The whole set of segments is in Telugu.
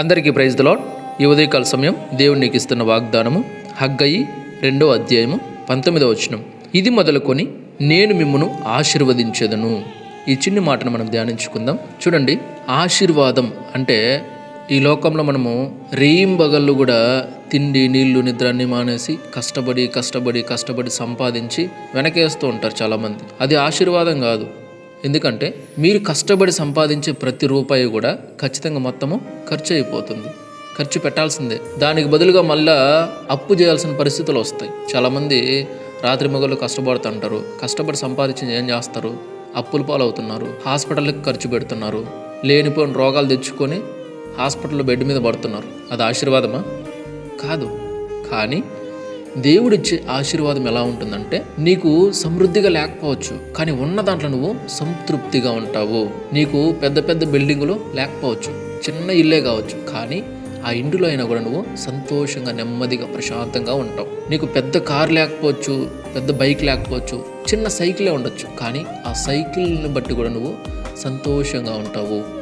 అందరికీ ప్రైజ్ ద ఈ ఉదయకాల సమయం దేవుడు నీకు ఇస్తున్న వాగ్దానము హగ్గయి రెండో అధ్యాయము పంతొమ్మిదవ వచనం. ఇది మొదలుకొని నేను మిమ్మను ఆశీర్వదించేదను. ఈ చిన్ని మాటను మనం ధ్యానించుకుందాం. చూడండి ఆశీర్వాదం అంటే ఈ లోకంలో మనము రేయింబగళ్ళు కూడా తిండి నీళ్ళు నిద్ర అన్ని మానేసి కష్టపడి కష్టపడి కష్టపడి సంపాదించి వెనకేస్తూ ఉంటారు చాలామంది. అది ఆశీర్వాదం కాదు. ఎందుకంటే మీరు కష్టపడి సంపాదించే ప్రతి రూపాయి కూడా ఖచ్చితంగా మొత్తము ఖర్చు అయిపోతుంది ఖర్చు పెట్టాల్సిందే. దానికి బదులుగా మళ్ళా అప్పు చేయాల్సిన పరిస్థితులు వస్తాయి. చాలామంది రాత్రి మొగలు కష్టపడుతుంటారు. కష్టపడి సంపాదించి ఏం చేస్తారు? అప్పుల పాలవుతున్నారు. హాస్పిటల్కి ఖర్చు పెడుతున్నారు. లేనిపోయిన రోగాలు తెచ్చుకొని హాస్పిటల్లో బెడ్ మీద పడుతున్నారు. అది ఆశీర్వాదమా? కాదు. కానీ దేవుడిచ్చే ఆశీర్వాదం ఎలా ఉంటుందంటే నీకు సమృద్ధిగా లేకపోవచ్చు కానీ ఉన్న దాంట్లో నువ్వు సంతృప్తిగా ఉంటావు. నీకు పెద్ద పెద్ద బిల్డింగులు లేకపోవచ్చు చిన్న ఇల్లే కావచ్చు కానీ ఆ ఇంటిలో అయినా కూడా నువ్వు సంతోషంగా నెమ్మదిగా ప్రశాంతంగా ఉంటావు. నీకు పెద్ద కార్ లేకపోవచ్చు పెద్ద బైక్ లేకపోవచ్చు చిన్న సైకిలే ఉండొచ్చు కానీ ఆ సైకిల్ని బట్టి కూడా నువ్వు సంతోషంగా ఉంటావు.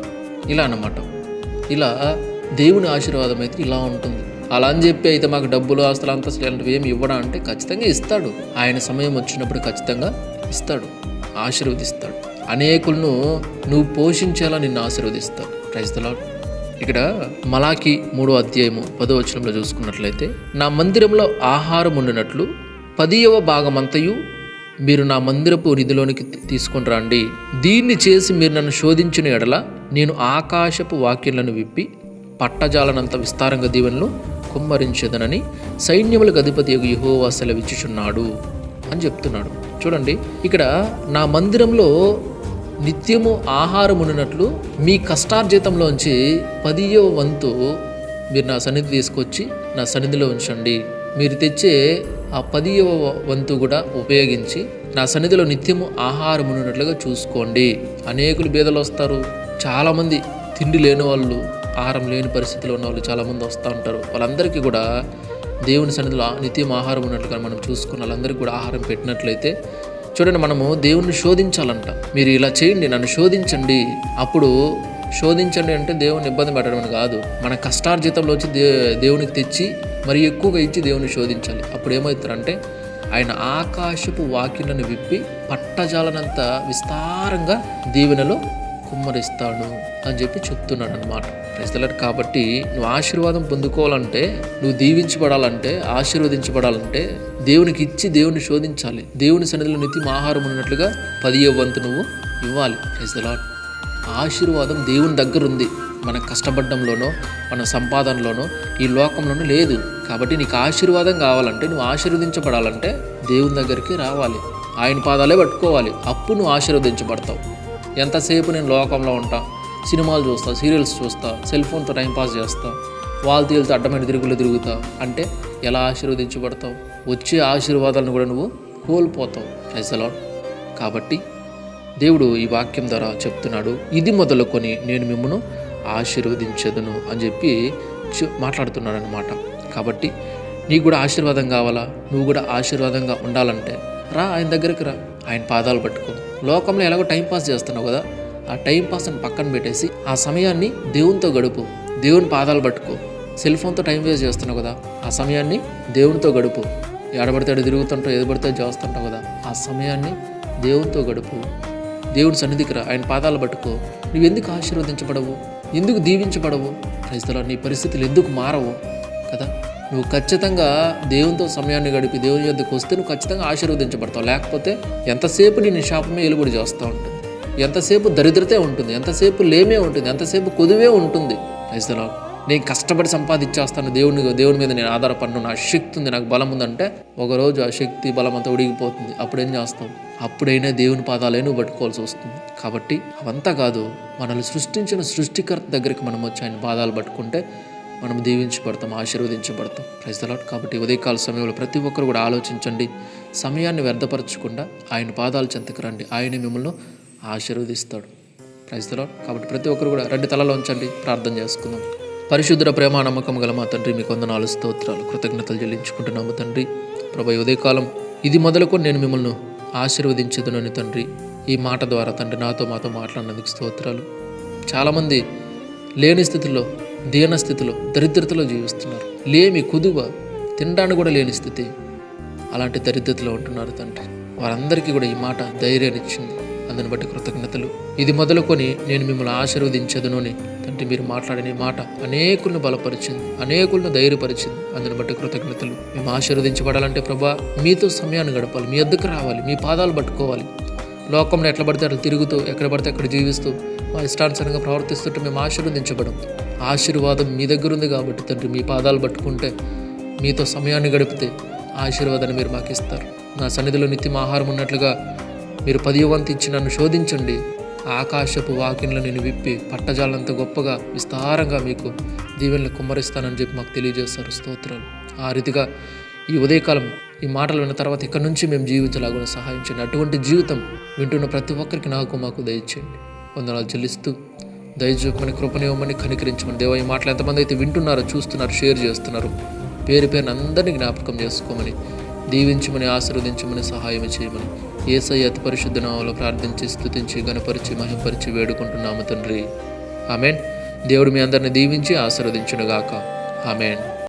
ఇలా అన్నమాట. ఇలా దేవుని ఆశీర్వాదం అయితే ఇలా ఉంటుంది. అలా అని చెప్పి అయితే మాకు డబ్బులు ఆస్తులు అంతస్తులు ఇలాంటివి ఏమి ఇవ్వడా అంటే ఖచ్చితంగా ఇస్తాడు. ఆయన సమయం వచ్చినప్పుడు ఖచ్చితంగా ఇస్తాడు. ఆశీర్వదిస్తాడు. అనేకులను నువ్వు పోషించేలా నిన్ను ఆశీర్వదిస్తాడు. క్రైస్తలా ఇక్కడ మలాకి మూడో అధ్యాయము పదో వచనంలో చూసుకున్నట్లయితే నా మందిరంలో ఆహారం ఉండినట్లు పదియవ భాగమంతయు మీరు నా మందిరపు నిధిలోనికి తీసుకుని తీసుకొని రండి. దీన్ని చేసి మీరు నన్ను శోధించిన ఎడల నేను ఆకాశపు వాక్యలను విప్పి పట్టజాలనంత విస్తారంగా దీవెనలు కుమ్మరించదనని సైన్యములకు అధిపతి యహోవా సెలవిచ్చుచున్నాడు అని చెప్తున్నాడు. చూడండి ఇక్కడ నా మందిరంలో నిత్యము ఆహారం ఉండినట్లు మీ కష్టార్జితంలోంచి పదియో వంతు మీరు నా సన్నిధి తీసుకొచ్చి నా సన్నిధిలో ఉంచండి. మీరు తెచ్చే ఆ పదియవ వంతు కూడా ఉపయోగించి నా సన్నిధిలో నిత్యము ఆహారం ఉన్నట్లుగా చూసుకోండి. అనేకులు బీదలు వస్తారు. చాలామంది తిండి లేని వాళ్ళు ఆహారం లేని పరిస్థితిలో ఉన్న వాళ్ళు చాలామంది వస్తూ ఉంటారు. వాళ్ళందరికీ కూడా దేవుని సన్నిధిలో నిత్యం ఆహారం ఉన్నట్లుగా మనం చూసుకున్న వాళ్ళందరికీ కూడా ఆహారం పెట్టినట్లయితే చూడండి మనము దేవుణ్ణి శోధించాలంట. మీరు ఇలా చేయండి నన్ను శోధించండి. అప్పుడు శోధించండి అంటే దేవుని ఇబ్బంది పెట్టడం అని కాదు. మన కష్టార్జితంలో వచ్చి దే దేవునికి తెచ్చి మరి ఎక్కువగా ఇచ్చి దేవుని శోధించాలి. అప్పుడు ఏమవుతారంటే ఆయన ఆకాశపు వాకిలను విప్పి పట్టజాలనంత విస్తారంగా దీవెనలో కుమ్మరిస్తాడు అని చెప్పి చెప్తున్నాడు అనమాట ప్రజలర్ కాబట్టి నువ్వు ఆశీర్వాదం పొందుకోవాలంటే నువ్వు దీవించబడాలంటే ఆశీర్వదించబడాలంటే దేవునికి ఇచ్చి దేవుని శోధించాలి. దేవుని సన్నిధిలో నిత్యం ఆహారం ఉన్నట్లుగా పదియో వంతు నువ్వు ఇవ్వాలి. ప్రజలాట్ ఆశీర్వాదం దేవుని దగ్గర ఉంది. మన కష్టపడడంలోనో మన సంపాదనలోనో ఈ లోకంలోనూ లేదు. కాబట్టి నీకు ఆశీర్వాదం కావాలంటే నువ్వు ఆశీర్వదించబడాలంటే దేవుని దగ్గరికి రావాలి. ఆయన పాదాలే పట్టుకోవాలి. అప్పుడు నువ్వు ఆశీర్వదించబడతావు. ఎంతసేపు నేను లోకంలో ఉంటా? సినిమాలు చూస్తా సీరియల్స్ చూస్తా సెల్ ఫోన్తో టైంపాస్ చేస్తా వాళ్ళు తేలితే అడ్డమైన తిరుగులు తిరుగుతా. అంటే ఎలా ఆశీర్వదించబడతావు? వచ్చే ఆశీర్వాదాలను కూడా నువ్వు కోల్పోతావు. ప్రజలో కాబట్టి దేవుడు ఈ వాక్యం ద్వారా చెప్తున్నాడు ఇది మొదలుకొని నేను మిమ్మను ఆశీర్వదించదును అని చెప్పి మాట్లాడుతున్నాడు అనమాట కాబట్టి నీకు కూడా ఆశీర్వాదం కావాలా? నువ్వు కూడా ఆశీర్వాదంగా ఉండాలంటే రా ఆయన దగ్గరికి రా. ఆయన పాదాలు పట్టుకో. లోకంలో ఎలాగో టైం పాస్ చేస్తున్నావు కదా ఆ టైంపాస్ని పక్కన పెట్టేసి ఆ సమయాన్ని దేవునితో గడుపు. దేవుని పాదాలు పట్టుకో. సెల్ ఫోన్తో టైం వేస్ట్ చేస్తున్నావు కదా ఆ సమయాన్ని దేవునితో గడుపు. ఎడబడితే తిరుగుతుంటావు ఎదబడితే చేస్తుంటావు కదా ఆ సమయాన్ని దేవునితో గడుపు. దేవుని సన్నిధికి రా ఆయన పాదాలు పట్టుకో. నువ్వు ఎందుకు ఆశీర్వదించబడవు? ఎందుకు దీవించబడవు? క్రైస్తవులు నీ పరిస్థితులు ఎందుకు మారవు కదా? నువ్వు ఖచ్చితంగా దేవునితో సమయాన్ని గడిపి దేవుని యొద్దకు వస్తే నువ్వు ఖచ్చితంగా ఆశీర్వదించబడతావు. లేకపోతే ఎంతసేపు నేను శాపమే ఎలుబడి చేస్తూ ఉంటుంది? ఎంతసేపు దరిద్రతే ఉంటుంది? ఎంతసేపు లేమే ఉంటుంది? ఎంతసేపు కొదువే ఉంటుంది? క్రైస్తలో నేను కష్టపడి సంపాదించేస్తాను. దేవుని దేవుని మీద నేను ఆధారపడిన. నా శక్తి ఉంది. నాకు బలం ఉందంటే ఒకరోజు ఆ శక్తి బలం అంతా ఉడిగిపోతుంది. అప్పుడేం చేస్తాం అప్పుడైనా దేవుని పాదాలే నువ్వు పట్టుకోవాల్సి వస్తుంది. కాబట్టి అవంతా కాదు మనల్ని సృష్టించిన సృష్టికర్త దగ్గరికి మనం వచ్చి ఆయన పాదాలు పట్టుకుంటే మనం దీవించబడతాం ఆశీర్వదించబడతాం. ప్రజలాట్ కాబట్టి ఉదయకాల సమయంలో ప్రతి ఒక్కరు కూడా ఆలోచించండి. సమయాన్ని వ్యర్థపరచకుండా ఆయన పాదాలు చెంతకు రండి. ఆయన మిమ్మల్ని ఆశీర్వదిస్తాడు. ప్రైస్తలాడ్ కాబట్టి ప్రతి ఒక్కరు కూడా రెండు తలలో ఉంచండి. ప్రార్థన చేసుకుందాం. పరిశుద్ధ ప్రేమ నమ్మకం గల మా తండ్రి మీకు వందనాలు స్తోత్రాలు. కృతజ్ఞతలు చెల్లించుకుంటున్నాము తండ్రి. ప్రభా ఉదయకాలం ఇది మొదలుకొని నేను మిమ్మల్ని ఆశీర్వదించదునని తండ్రి. ఈ మాట ద్వారా తండ్రి నాతో మాతో మాట్లాడినందుకు స్తోత్రాలు. చాలామంది లేని స్థితిలో దీనస్థితిలో దరిద్రతలో జీవిస్తున్నారు. లేమి కుదువ తినడానికి కూడా లేని స్థితి. అలాంటి దరిద్రతలో ఉంటున్నారు తండ్రి. వారందరికీ కూడా ఈ మాట ధైర్యాన్ని ఇచ్చింది. అందుని బట్టి కృతజ్ఞతలు. ఇది మొదలుకొని నేను మిమ్మల్ని ఆశీర్వదించదును అని తండ్రి మీరు మాట్లాడిన మాట అనేకులను బలపరిచింది. అనేకులను ధైర్యపరిచింది. అందుని బట్టి కృతజ్ఞతలు. మేము ఆశీర్వదించబడాలంటే ప్రభా మీతో సమయాన్ని గడపాలి. మీ ఎద్దుకు రావాలి. మీ పాదాలు పట్టుకోవాలి. లోకంలో ఎట్లా పడితే అట్లా తిరుగుతూ ఎక్కడ పడితే అక్కడ జీవిస్తూ మా ఇష్టానుసారంగా ప్రవర్తిస్తుంటే మేము ఆశీర్వదించబడం ఆశీర్వాదం మీ దగ్గర ఉంది కాబట్టి తండ్రి మీ పాదాలు పట్టుకుంటే మీతో సమయాన్ని గడిపితే ఆశీర్వాదాన్ని మీరు మాకు ఇస్తారు. నా సన్నిధిలో నిత్యం ఆహారం ఉన్నట్లుగా మీరు పదివ ఇచ్చి నన్ను శోధించండి. ఆకాశపు వాకిన్లు నేను విప్పి పట్టజాలంత గొప్పగా విస్తారంగా మీకు దీవెనలు కుమ్మరిస్తానని చెప్పి మాకు తెలియజేస్తారు స్తోత్రాలు. ఆ రీతిగా ఈ ఉదయకాలం ఈ మాటలు విన్న తర్వాత ఇక్కడ నుంచి మేము జీవించలాగా సహాయం అటువంటి జీవితం వింటున్న ప్రతి ఒక్కరికి నాకు మాకు దయచేయండి. వందనాలు చెల్లిస్తూ దయచూపమని కృపనివ్వమని కనికరించమని. దేవ ఈ మాటలు ఎంతమంది అయితే వింటున్నారో చూస్తున్నారు షేర్ చేస్తున్నారు పేరు పేరుని అందరినీ జ్ఞాపకం చేసుకోమని దీవించమని ఆశీర్వదించమని సహాయం చేయమని ఏసై అతి పరిశుద్ధ నామంలో ప్రార్థించి స్థుతించి గణపరిచి మహింపరిచి వేడుకుంటున్నాము తండ్రి. ఆమెన్. దేవుడు మీ అందరిని దీవించి ఆశీర్వదించునుగాక. ఆమెన్.